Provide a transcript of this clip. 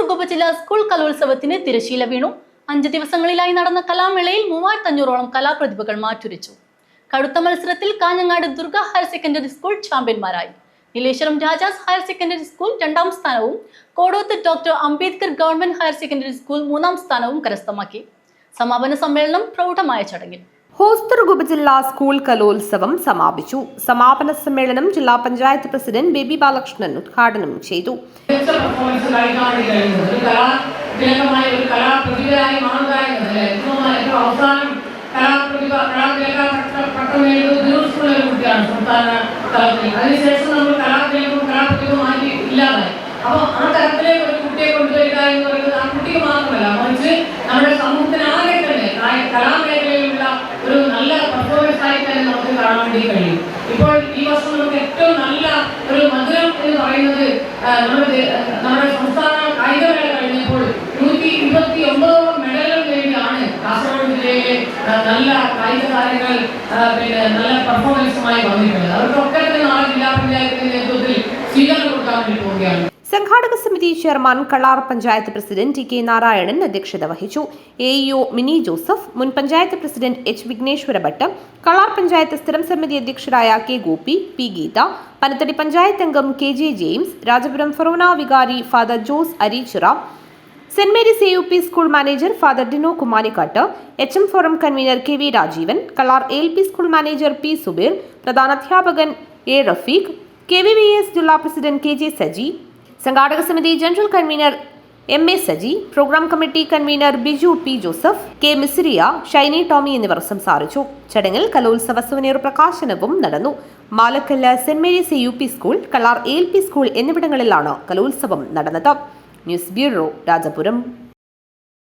ഹോസ്ദുർഗ് ഉപജില്ലാ സ്കൂൾ കലോത്സവത്തിന് തിരശീല വീണു. അഞ്ച് ദിവസങ്ങളിലായി നടന്ന കലാമേളയിൽ മൂവായിരത്തഞ്ഞൂറോളം കലാപ്രതിഭകൾ മാറ്റുരച്ചു. കടുത്ത മത്സരത്തിൽ Kanhangad Durga higher secondary school ചാമ്പ്യന്മാരായി. Nileshwaram Rajas higher secondary school രണ്ടാം സ്ഥാനവും Kodoth doctor Ambedkar government higher secondary school മൂന്നാം സ്ഥാനവും കരസ്ഥമാക്കി. സമാപന സമ്മേളനം പ്രൗഢമായ ചടങ്ങിൽ. ഹോസ്ദുർഗ് ജില്ലാ സ്കൂൾ കലോത്സവം സമാപിച്ചു. സമാപന സമ്മേളനം ജില്ലാ പഞ്ചായത്ത് പ്രസിഡന്റ് ബേബി ബാലകൃഷ്ണൻ ഉദ്ഘാടനം ചെയ്തു. അപ്പോൾ ആ ഒരു കുട്ടിയെ കൊണ്ടുവരിക എന്ന് പറയുന്നത് ആ കുട്ടിക്ക് മാത്രമല്ല മറിച്ച് നമ്മുടെ സമൂഹത്തിന് ആകെ തന്നെ ആ- കലാമേഖലയിലുള്ള ഒരു നല്ല പെർഫോമൻസ് ആയി തന്നെ നമുക്ക് കാണാൻ വേണ്ടി കഴിയും. ഇപ്പോൾ ഈ വർഷം നമുക്ക് ഏറ്റവും നല്ല ഒരു മധുരം എന്ന് പറയുന്നത് നമ്മുടെ നമ്മുടെ സംസ്ഥാന കായികമേള കഴിഞ്ഞപ്പോൾ നൂറ്റി ഇരുപത്തി ഒമ്പതോളം മെഡലുകൾ നേടിയാണ് കാസർഗോഡ് ജില്ലയിലെ നല്ല കായിക താരങ്ങൾ പിന്നെ നല്ല പെർഫോമൻസുമായി വന്നിട്ടുള്ളത്. അവർക്കൊക്കെ തന്നെ നാളെ ജില്ലാ പഞ്ചായത്തിന്റെ നേതൃത്വത്തിൽ സ്വീകരണം കൊടുക്കാൻ വേണ്ടി പോവുകയാണ്. സംഘാടക സമിതി chairman Kalar panchayat president T K Narayanan അധ്യക്ഷത വഹിച്ചു. എ ഇഒ മിനി ജോസഫ് മുൻ പഞ്ചായത്ത് പ്രസിഡന്റ് എച്ച് വിഘ്നേശ്വര ഭട്ട് കളാർ പഞ്ചായത്ത് സ്ഥിരം സമിതി അധ്യക്ഷരായ കെ ഗോപി പി ഗീത പനത്തടി പഞ്ചായത്ത് അംഗം കെ ജെ ജെയിംസ് രാജപുരം ഫൊറോന വികാരി father Jose Areechira saint Mary's A U P school manager father Dino Kumarikattu H M forum convener K V Rajeevan Kalar L P school manager P Subeer പ്രധാനാധ്യാപകൻ A Rafeeq K V V S ജില്ലാ president K J Saji സംഘാടക സമിതി general convener M A Saji programme committee convener Biju P Joseph K Misiriya Shiny Tomy എന്നിവർ സംസാരിച്ചു. ചടങ്ങിൽ കലോത്സവ souvenir പ്രകാശനവും നടന്നു. Malakkallu saint Mary's U P school Kalar L P school എന്നിവിടങ്ങളിലാണ് കലോത്സവം നടന്നത്. News bureau Rajapuram.